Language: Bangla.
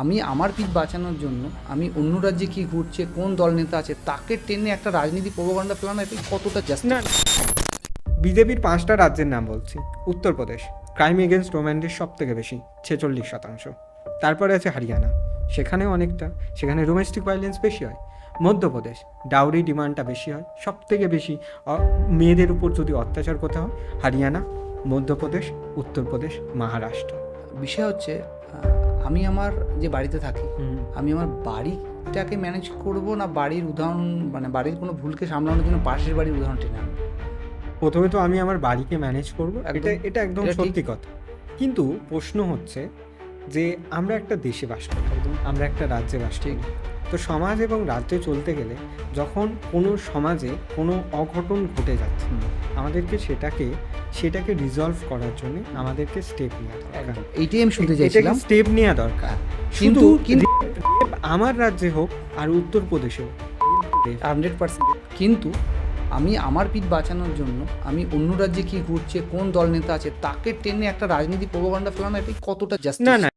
আমি আমার পিঠ বাঁচানোর জন্য আমি অন্য রাজ্যে কি ঘুরছে কোন দল নেতা আছে তাকে টেনে একটা রাজনীতি প্রভাকাণ্ডা ফেলানো এটা কতটা জাস্ট না বিজেপির পাঁচটা রাজ্যের নাম বলছি। উত্তরপ্রদেশ ক্রাইম এগেনস্ট রোম্যান্ডের সব থেকে বেশি ছেচল্লিশ শতাংশ। তারপরে আছে হরিয়ানা সেখানেও অনেকটা সেখানে ডোমেস্টিক ভায়োলেন্স বেশি হয়। মধ্যপ্রদেশ ডাউরি ডিমান্ডটা বেশি হয় সব থেকে বেশি মেয়েদের উপর যদি অত্যাচার করতে হয় হরিয়ানা মধ্যপ্রদেশ উত্তরপ্রদেশ মহারাষ্ট্র। বিষয় হচ্ছে আমি আমার যে বাড়িতে থাকি আমি আমার বাড়িটাকে ম্যানেজ করব না বাড়ির উদাহরণ মানে বাড়ির কোনো ভুলকে সামলানোর জন্য পাশের বাড়ির উদাহরণ টেনে আনব? প্রথমে তো আমি আমার বাড়িকে ম্যানেজ করব এটা এটা একদম সত্যি কথা। কিন্তু প্রশ্ন হচ্ছে যে আমরা একটা দেশে বাস করি আমরা একটা রাজ্যে বাস করি। তো সমাজ এবং রাজ্যে চলতে গেলে যখন কোনো সমাজে কোনো অঘটন ঘটে যাচ্ছে আমাদেরকে সেটাকে সেটাকে রিজলভ করার জন্য আমাদেরকে স্টেপ নেওয়া দরকার। এইটাই আমি শুনতে চাইছিলাম। স্টেপ নেওয়া দরকার। কিন্তু শুধু কিন্তু আমার রাজ্যে হোক আর উত্তরপ্রদেশে হোক হান্ড্রেড পার্সেন্ট কিন্তু আমি আমার পিঠ বাঁচানোর জন্য আমি অন্য রাজ্যে কি ঘুরছে কোন দল নেতা আছে তাকে টেনে একটা রাজনীতি প্রভাবণ্ডা ফেলানো এটা কতটা জাস্ট না না